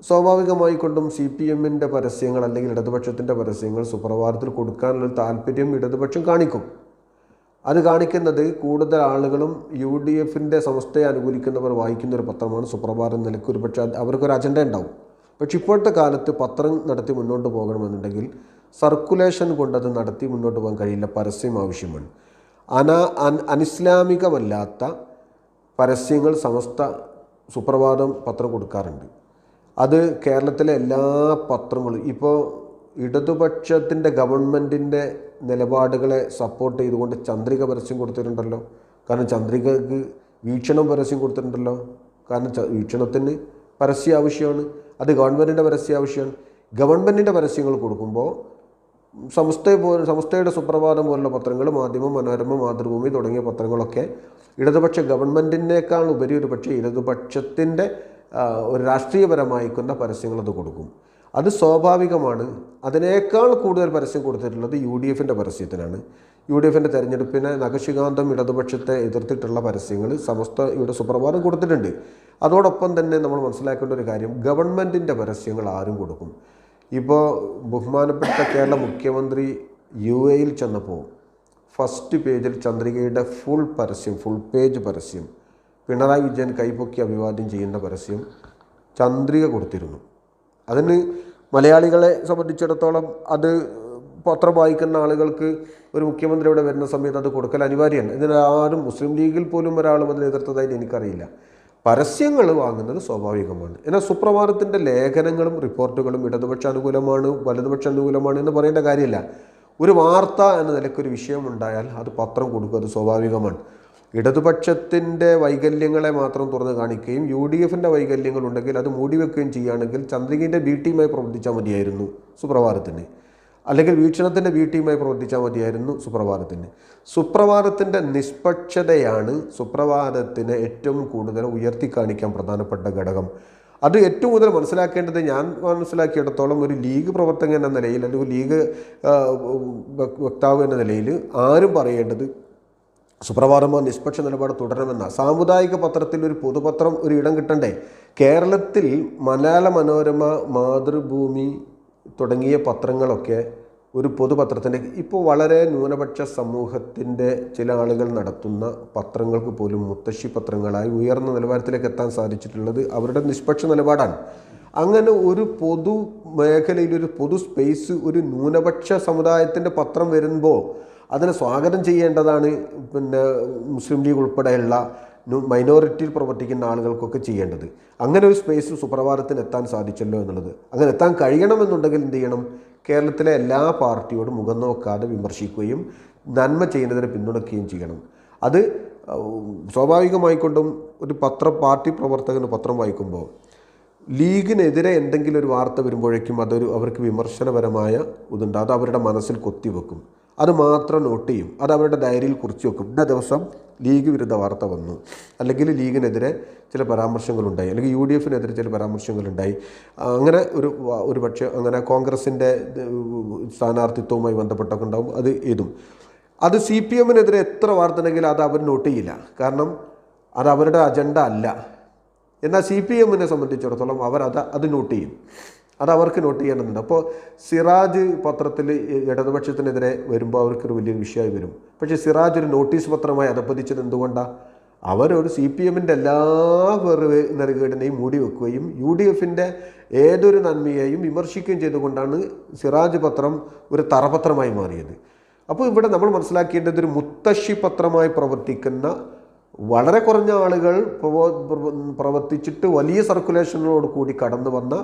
സ്വാഭാവികമായി കൊണ്ടും C P എമ്മിന്റെ പരസ്യങ്ങൾ അല്ലെങ്കിൽ ഇടതുപക്ഷത്തിന്റെ പരസ്യങ്ങൾ സുപ്രഭാതത്തിൽ കൊടുക്കാനുള്ള താല്പര്യം ഇടതുപക്ഷം കാണിക്കും. അത് കാണിക്കുന്നത് കൂടുതൽ ആളുകളും യു ഡി എഫിന്റെ സംസ്ഥയെ അനുകൂലിക്കുന്നവർ വായിക്കുന്ന ഒരു പത്രമാണ് സുപ്രഭാതം നിലയ്ക്ക് ഒരു പക്ഷേ അവർക്കൊരു അജണ്ട ഉണ്ടാവും. പക്ഷെ ഇപ്പോഴത്തെ കാലത്ത് പത്രം നടത്തി മുന്നോട്ട് പോകണമെന്നുണ്ടെങ്കിൽ സർക്കുലേഷൻ കൊണ്ടത് നടത്തി മുന്നോട്ട് പോകാൻ കഴിയില്ല പരസ്യം ആവശ്യമാണ്. അന അനിസ്ലാമികമല്ലാത്ത പരസ്യങ്ങൾ സമസ്ത സുപ്രഭാതം പത്രം കൊടുക്കാറുണ്ട്. അത് കേരളത്തിലെ എല്ലാ പത്രങ്ങളും ഇപ്പോൾ ഇടതുപക്ഷത്തിന്റെ ഗവൺമെന്റിന്റെ നിലപാടുകളെ സപ്പോർട്ട് ചെയ്തുകൊണ്ട് ചന്ദ്രിക പരസ്യം കൊടുത്തിട്ടുണ്ടല്ലോ. കാരണം ചന്ദ്രികക്ക് വീക്ഷണം പരസ്യം കൊടുത്തിട്ടുണ്ടല്ലോ. കാരണം വീക്ഷണത്തിന് പരസ്യ ആവശ്യമാണ് അത് ഗവൺമെന്റിന്റെ പരസ്യ ആവശ്യമാണ്. ഗവൺമെന്റിന്റെ പരസ്യങ്ങൾ കൊടുക്കുമ്പോൾ സംസ്ഥ പോലെ സംസ്ഥയുടെ സുപ്രഭാതം പോലുള്ള പത്രങ്ങൾ മാധ്യമം മനോരമ മാതൃഭൂമി തുടങ്ങിയ പത്രങ്ങളൊക്കെ ഇടതുപക്ഷ ഗവൺമെന്റിനേക്കാൾ ഉപരി ഒരു പക്ഷേ ഇടതുപക്ഷത്തിന്റെ ഒരു രാഷ്ട്രീയപരമായിക്കുന്ന പരസ്യങ്ങൾ അത് കൊടുക്കും. അത് സ്വാഭാവികമാണ്. അതിനേക്കാൾ കൂടുതൽ പരസ്യം കൊടുത്തിട്ടുള്ളത് യു ഡി എഫിന്റെ പരസ്യത്തിനാണ്. യു ഡി എഫിന്റെ തെരഞ്ഞെടുപ്പിനെ നഖശികാന്തം ഇടതുപക്ഷത്തെ എതിർത്തിട്ടുള്ള പരസ്യങ്ങൾ സമസ്ത ഇവിടെ സുപ്രഭാതം കൊടുത്തിട്ടുണ്ട്. അതോടൊപ്പം തന്നെ നമ്മൾ മനസ്സിലാക്കേണ്ട ഒരു കാര്യം ഗവൺമെന്റിന്റെ പരസ്യങ്ങൾ ആരും കൊടുക്കും. ഇപ്പോൾ ബഹുമാനപ്പെട്ട കേരള മുഖ്യമന്ത്രി യു എയിൽ ചെന്നപ്പോൾ ഫസ്റ്റ് പേജിൽ ചന്ദ്രികയുടെ ഫുൾ പരസ്യം ഫുൾ പേജ് പരസ്യം പിണറായി വിജയൻ കൈപൊക്കി അഭിവാദ്യം ചെയ്യുന്ന പരസ്യം ചന്ദ്രിക കൊടുത്തിരുന്നു. അതിന് മലയാളികളെ സംബന്ധിച്ചിടത്തോളം അത് പത്രം വായിക്കുന്ന ആളുകൾക്ക് ഒരു മുഖ്യമന്ത്രി ഇവിടെ വരുന്ന സമയത്ത് അത് കൊടുക്കൽ അനിവാര്യമാണ്. ഇതിന് ആരും മുസ്ലിം ലീഗിൽ പോലും ഒരാളും അതിനെ എതിർത്തതായിട്ട് എനിക്കറിയില്ല. പരസ്യങ്ങൾ വാങ്ങുന്നത് സ്വാഭാവികമാണ്. എന്നാൽ സുപ്രഭാതത്തിന്റെ ലേഖനങ്ങളും റിപ്പോർട്ടുകളും ഇടതുപക്ഷ അനുകൂലമാണ് വലതുപക്ഷ അനുകൂലമാണ് എന്ന് പറയേണ്ട കാര്യമില്ല. ഒരു വാർത്ത എന്ന നിലയ്ക്ക് ഒരു വിഷയം ഉണ്ടായാൽ അത് പത്രം കൊടുക്കുക അത് സ്വാഭാവികമാണ്. ഇടതുപക്ഷത്തിന്റെ വൈകല്യങ്ങളെ മാത്രം തുറന്നു കാണിക്കുകയും യു ഡി എഫിന്റെ വൈകല്യങ്ങൾ ഉണ്ടെങ്കിൽ അത് മൂടിവെക്കുകയും ചെയ്യുകയാണെങ്കിൽ ചന്ദ്രികന്റെ ബി ടീമായി പ്രവർത്തിച്ചാൽ മതിയായിരുന്നു സുപ്രഭാതത്തിന്. അല്ലെങ്കിൽ വീക്ഷണത്തിന്റെ ബി ടീമായി പ്രവർത്തിച്ചാൽ മതിയായിരുന്നു സുപ്രഭാതത്തിന്. സുപ്രഭാതത്തിന്റെ നിഷ്പക്ഷതയാണ് സുപ്രഭാതത്തിന് ഏറ്റവും കൂടുതൽ ഉയർത്തി കാണിക്കാൻ പ്രധാനപ്പെട്ട ഘടകം. അത് ഏറ്റവും കൂടുതൽ മനസ്സിലാക്കേണ്ടത് ഞാൻ മനസ്സിലാക്കിയിടത്തോളം ഒരു ലീഗ് പ്രവർത്തകൻ എന്ന നിലയിൽ അല്ലെങ്കിൽ ലീഗ് വക്താവ് എന്ന നിലയിൽ ആരും പറയേണ്ടത് സുപ്രഭാതമോ നിഷ്പക്ഷ നിലപാട് തുടരണമെന്ന സാമുദായിക പത്രത്തിൽ ഒരു പൊതുപത്രം ഒരു ഇടം കിട്ടണ്ടേ? കേരളത്തിൽ മലയാള മനോരമ മാതൃഭൂമി തുടങ്ങിയ പത്രങ്ങളൊക്കെ ഒരു പൊതുപത്രത്തിന്റെ ഇപ്പോൾ വളരെ ന്യൂനപക്ഷ സമൂഹത്തിന്റെ ചില ആളുകൾ നടത്തുന്ന പത്രങ്ങൾക്ക് പോലും മുത്തശ്ശി പത്രങ്ങളായി ഉയർന്ന നിലവാരത്തിലേക്ക് എത്താൻ സാധിച്ചിട്ടുള്ളത് അവരുടെ നിഷ്പക്ഷ നിലപാടാണ്. അങ്ങനെ ഒരു പൊതു മേഖലയിൽ ഒരു പൊതു സ്പേസ് ഒരു ന്യൂനപക്ഷ സമുദായത്തിന്റെ പത്രം വരുമ്പോൾ അതിനെ സ്വാഗതം ചെയ്യേണ്ടതാണ് പിന്നെ മുസ്ലിം ലീഗ് ഉൾപ്പെടെയുള്ള മൈനോറിറ്റിയിൽ പ്രവർത്തിക്കുന്ന ആളുകൾക്കൊക്കെ ചെയ്യേണ്ടത്. അങ്ങനെ ഒരു സ്പേസ് സുപ്രഭാതത്തിന് എത്താൻ സാധിച്ചല്ലോ എന്നുള്ളത്. അങ്ങനെ എത്താൻ കഴിയണമെന്നുണ്ടെങ്കിൽ എന്ത് ചെയ്യണം? കേരളത്തിലെ എല്ലാ പാർട്ടിയോടും മുഖം നോക്കാതെ വിമർശിക്കുകയും നന്മ ചെയ്യുന്നതിനെ പിന്തുണയ്ക്കുകയും ചെയ്യണം. അത് സ്വാഭാവികമായിക്കൊണ്ടും ഒരു പത്ര പാർട്ടി പ്രവർത്തകന് പത്രം വായിക്കുമ്പോൾ ലീഗിനെതിരെ എന്തെങ്കിലും ഒരു വാർത്ത വരുമ്പോഴേക്കും അതൊരു അവർക്ക് വിമർശനപരമായ ഇതുണ്ട്. അത് അവരുടെ മനസ്സിൽ കൊത്തിവെക്കും. അത് മാത്രം നോട്ട് ചെയ്യും. അത് അവരുടെ ഡയറിയിൽ കുറിച്ച് വെക്കും. ഇന്ന ദിവസം ലീഗ് വിരുദ്ധ വാർത്ത വന്നു. അല്ലെങ്കിൽ ലീഗിനെതിരെ ചില പരാമർശങ്ങളുണ്ടായി. അല്ലെങ്കിൽ യു ഡി എഫിനെതിരെ ചില പരാമർശങ്ങളുണ്ടായി. അങ്ങനെ ഒരു ഒരു പക്ഷേ അങ്ങനെ കോൺഗ്രസിന്റെ സ്ഥാനാർത്ഥിത്വവുമായി ബന്ധപ്പെട്ടൊക്കെ ഉണ്ടാവും. അത് എഴുതും. അത് സി പി എമ്മിനെതിരെ എത്ര വാർത്ത ഉണ്ടെങ്കിലും അത് അവർ നോട്ട് ചെയ്യില്ല. കാരണം അത് അവരുടെ അജണ്ട അല്ല. എന്നാൽ സി പി എമ്മിനെ സംബന്ധിച്ചിടത്തോളം അവർ അത് അത് നോട്ട് ചെയ്യും. അത് അവർക്ക് നോട്ട് ചെയ്യേണ്ടതുണ്ട് അപ്പോൾ സിറാജ് പത്രത്തിൽ ഇടതുപക്ഷത്തിനെതിരെ വരുമ്പോൾ അവർക്കൊരു വലിയ വിഷയമായി വരും. പക്ഷേ സിറാജ് ഒരു നോട്ടീസ് പത്രമായി അതപ്പതിച്ചത് എന്തുകൊണ്ടാണ് അവരൊരു സി പി എമ്മിന്റെ എല്ലാ വെറുതെ നെറുകേടിനെയും മൂടി വെക്കുകയും യു ഡി എഫിന്റെ ഏതൊരു നന്മയെയും വിമർശിക്കുകയും ചെയ്തുകൊണ്ടാണ് സിറാജ് പത്രം ഒരു തറപത്രമായി മാറിയത്. അപ്പോൾ ഇവിടെ നമ്മൾ മനസ്സിലാക്കേണ്ടത് ഒരു മുത്തശ്ശി പത്രമായി പ്രവർത്തിക്കുന്ന വളരെ കുറഞ്ഞ ആളുകൾ പ്രവർത്തിച്ചിട്ട് വലിയ സർക്കുലേഷനോട് കൂടി കടന്നു വന്ന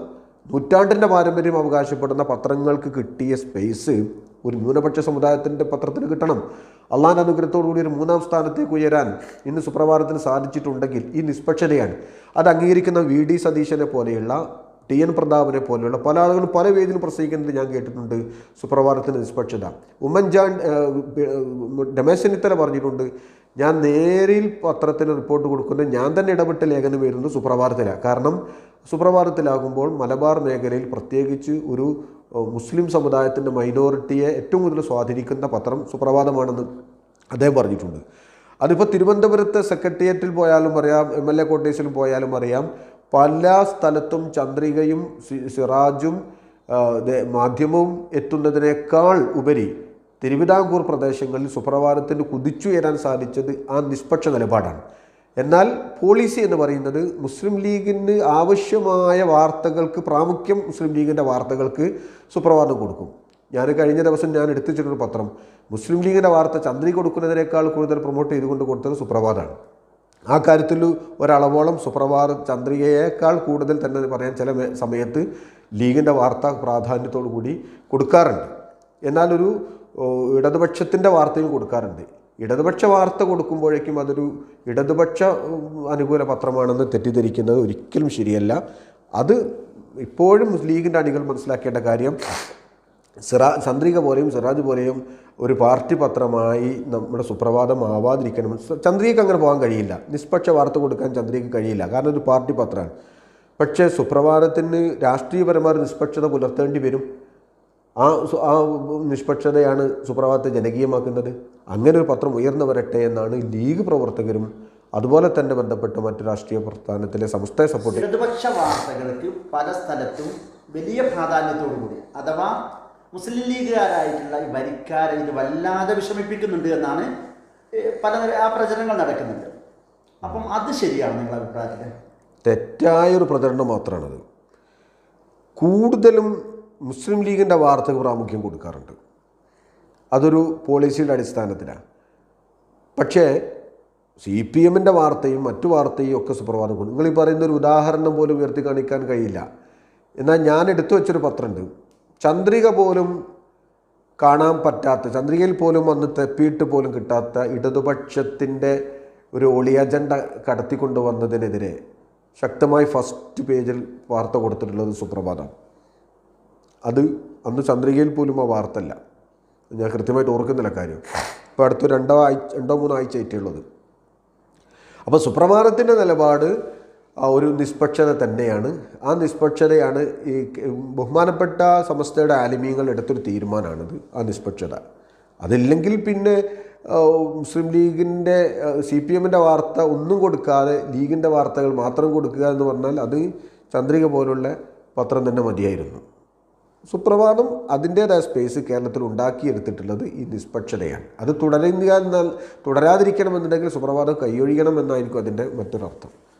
നൂറ്റാണ്ടിന്റെ പാരമ്പര്യം അവകാശപ്പെടുന്ന പത്രങ്ങൾക്ക് കിട്ടിയ സ്പേസ് ഒരു ന്യൂനപക്ഷ സമുദായത്തിന്റെ പത്രത്തിന് കിട്ടണം. അള്ളാഹാന്റെ അനുഗ്രഹത്തോടു കൂടി ഒരു മൂന്നാം സ്ഥാനത്തേക്ക് ഉയരാൻ ഇന്ന് സുപ്രഭാതത്തിന് സാധിച്ചിട്ടുണ്ടെങ്കിൽ ഈ നിഷ്പക്ഷതയാണ്. അത് അംഗീകരിക്കുന്ന വി ഡി സതീശനെ പോലെയുള്ള ടി എൻ പ്രതാപനെ പോലെയുള്ള പല ആളുകളും പല വേദിയിലും പ്രസംഗിക്കുന്നത് ഞാൻ കേട്ടിട്ടുണ്ട് സുപ്രഭാതത്തിന്റെ നിഷ്പക്ഷത. ഉമ്മൻചാണ്ട് ഏഹ്, രമേശ് ചെന്നിത്തല പറഞ്ഞിട്ടുണ്ട് ഞാൻ നേരിൽ പത്രത്തിന് റിപ്പോർട്ട് കൊടുക്കുന്ന ഞാൻ തന്നെ ഇടപെട്ട ലേഖനം വരുന്നത് സുപ്രഭാതത്തിലാണ് കാരണം സുപ്രഭാതത്തിലാകുമ്പോൾ മലബാർ മേഖലയിൽ പ്രത്യേകിച്ച് ഒരു മുസ്ലിം സമുദായത്തിന്റെ മൈനോറിറ്റിയെ ഏറ്റവും കൂടുതൽ സ്വാധീനിക്കുന്ന പത്രം സുപ്രഭാതമാണെന്ന് അദ്ദേഹം പറഞ്ഞിട്ടുണ്ട്. അതിപ്പോൾ തിരുവനന്തപുരത്തെ സെക്രട്ടേറിയറ്റിൽ പോയാലും അറിയാം എം എൽ എ ക്വാർട്ടേഴ്സിൽ പോയാലും അറിയാം പല സ്ഥലത്തും ചന്ദ്രികയും സിറാജും മാധ്യമവും എത്തുന്നതിനേക്കാൾ ഉപരി തിരുവിതാംകൂർ പ്രദേശങ്ങളിൽ സുപ്രഭാതത്തിന് കുതിച്ചുയരാൻ സാധിച്ചത് ആ നിഷ്പക്ഷ നിലപാടാണ്. എന്നാൽ പോളിസി എന്ന് പറയുന്നത് മുസ്ലിം ലീഗിന് ആവശ്യമായ വാർത്തകൾക്ക് പ്രാമുഖ്യം മുസ്ലിം ലീഗിന്റെ വാർത്തകൾക്ക് സുപ്രഭാതം കൊടുക്കും. ഞാൻ കഴിഞ്ഞ ദിവസം ഞാൻ എടുത്തിട്ടൊരു പത്രം. മുസ്ലിം ലീഗിന്റെ വാർത്ത ചന്ദ്രി കൊടുക്കുന്നതിനേക്കാൾ കൂടുതൽ പ്രൊമോട്ട് ചെയ്തുകൊണ്ട് കൊടുത്തത് സുപ്രഭാതമാണ്. ആ കാര്യത്തിൽ ഒരളവോളം സുപ്രഭാത ചന്ദ്രികയേക്കാൾ കൂടുതൽ തന്നെ പറയാൻ ചില സമയത്ത് ലീഗിന്റെ വാർത്ത പ്രാധാന്യത്തോടു കൂടി കൊടുക്കാറുണ്ട് എന്നാലൊരു ഇടതുപക്ഷത്തിന്റെ വാർത്തയും കൊടുക്കാറുണ്ട്. ഇടതുപക്ഷ വാർത്ത കൊടുക്കുമ്പോഴേക്കും അതൊരു ഇടതുപക്ഷ അനുകൂല പത്രമാണെന്ന് തെറ്റിദ്ധരിക്കുന്നത് ഒരിക്കലും ശരിയല്ല. അത് ഇപ്പോഴും ലീഗിന്റെ അണികൾ മനസ്സിലാക്കേണ്ട കാര്യം സിറാ ചന്ദ്രിക പോലെയും സിറാജ് പോലെയും ഒരു പാർട്ടി പത്രമായി നമ്മുടെ സുപ്രഭാതം ആവാതിരിക്കണം ചന്ദ്രികയ്ക്ക് അങ്ങനെ പോകാൻ കഴിയില്ല. നിഷ്പക്ഷ വാർത്ത കൊടുക്കാൻ ചന്ദ്രികയ്ക്ക് കഴിയില്ല. കാരണം ഒരു പാർട്ടി പത്രമാണ്. പക്ഷേ സുപ്രഭാതത്തിന് രാഷ്ട്രീയപരമായ നിഷ്പക്ഷത പുലർത്തേണ്ടി വരും. ആ ആ നിഷ്പക്ഷതയാണ് സുപ്രഭാതത്തെ ജനകീയമാക്കുന്നത്. അങ്ങനെ ഒരു പത്രം ഉയർന്നു വരട്ടെ എന്നാണ് ലീഗ് പ്രവർത്തകരും അതുപോലെ തന്നെ ബന്ധപ്പെട്ട മറ്റു രാഷ്ട്രീയ പ്രസ്ഥാനത്തിലെ സംസ്ഥാന സപ്പോർട്ട് ഇടതുപക്ഷ വാർത്തകൾക്ക് പല സ്ഥലത്തും വലിയ പ്രാധാന്യത്തോടു കൂടി. അഥവാ മുസ്ലിം ലീഗുകാരായിട്ടുള്ള ഈ വരിക്കാരെ ഇത് വല്ലാതെ വിഷമിപ്പിക്കുന്നുണ്ട് എന്നാണ് പല ആ പ്രചരണങ്ങൾ നടക്കുന്നുണ്ട്. അപ്പം അത് ശരിയാണ് നിങ്ങളുടെ അഭിപ്രായത്തിൽ തെറ്റായ ഒരു പ്രചരണം മാത്രമാണത് കൂടുതലും മുസ്ലിം ലീഗിന്റെ വാർത്തക്ക് പ്രാമുഖ്യം കൊടുക്കാറുണ്ട്. അതൊരു പോളിസിയുടെ അടിസ്ഥാനത്തിലാണ്. പക്ഷേ സി പി എമ്മിന്റെ വാർത്തയും മറ്റു വാർത്തയും ഒക്കെ സുപ്രഭാതം. കൊടുക്കും നിങ്ങൾ ഈ പറയുന്ന ഒരു ഉദാഹരണം പോലും ഉയർത്തി കാണിക്കാൻ കഴിയില്ല. എന്നാൽ ഞാൻ എടുത്തു വെച്ചൊരു പത്രമുണ്ട്. ചന്ദ്രിക പോലും കാണാൻ പറ്റാത്ത ചന്ദ്രികയിൽ പോലും വന്ന് തെപ്പിയിട്ട് പോലും കിട്ടാത്ത ഇടതുപക്ഷത്തിന്റെ ഒരു ഒളി അജണ്ട കടത്തിക്കൊണ്ടുവന്നതിനെതിരെ ശക്തമായി ഫസ്റ്റ് പേജിൽ വാർത്ത കൊടുത്തിട്ടുള്ളത് സുപ്രഭാതം. അത് അന്ന് ചന്ദ്രികയിൽ പോലും ആ വാർത്തല്ല. ഞാൻ കൃത്യമായിട്ട് ഓർക്കുന്നില്ല കാര്യം. ഇപ്പോൾ അടുത്ത രണ്ടോ ആഴ്ച രണ്ടോ മൂന്നോ ആഴ്ച ആയിട്ടുള്ളത് അപ്പോൾ സുപ്രഭാതത്തിന്റെ നിലപാട് ഒരു നിഷ്പക്ഷത തന്നെയാണ്. ആ നിഷ്പക്ഷതയാണ് ഈ ബഹുമാനപ്പെട്ട സമസ്തയുടെ ആലിമീങ്ങൾ എടുത്തൊരു തീരുമാനമാണിത് ആ നിഷ്പക്ഷത. അതില്ലെങ്കിൽ പിന്നെ മുസ്ലിം ലീഗിന്റെ സി പി എമ്മിന്റെ വാർത്ത ഒന്നും കൊടുക്കാതെ ലീഗിന്റെ വാർത്തകൾ മാത്രം കൊടുക്കുക എന്ന് പറഞ്ഞാൽ അത് ചന്ദ്രിക പോലുള്ള പത്രം തന്നെ മതിയായിരുന്നു. സുപ്രഭാതം അതിന്റേതായ സ്പേസ് കേരളത്തിൽ ഉണ്ടാക്കിയെടുത്തിട്ടുള്ളത് ഈ നിഷ്പക്ഷതയാണ്. അത് തുടരുക എന്നാൽ തുടരാതിരിക്കണമെന്നുണ്ടെങ്കിൽ സുപ്രഭാതം കൈയൊഴിയണം അതിന്റെ മറ്റൊരർത്ഥം.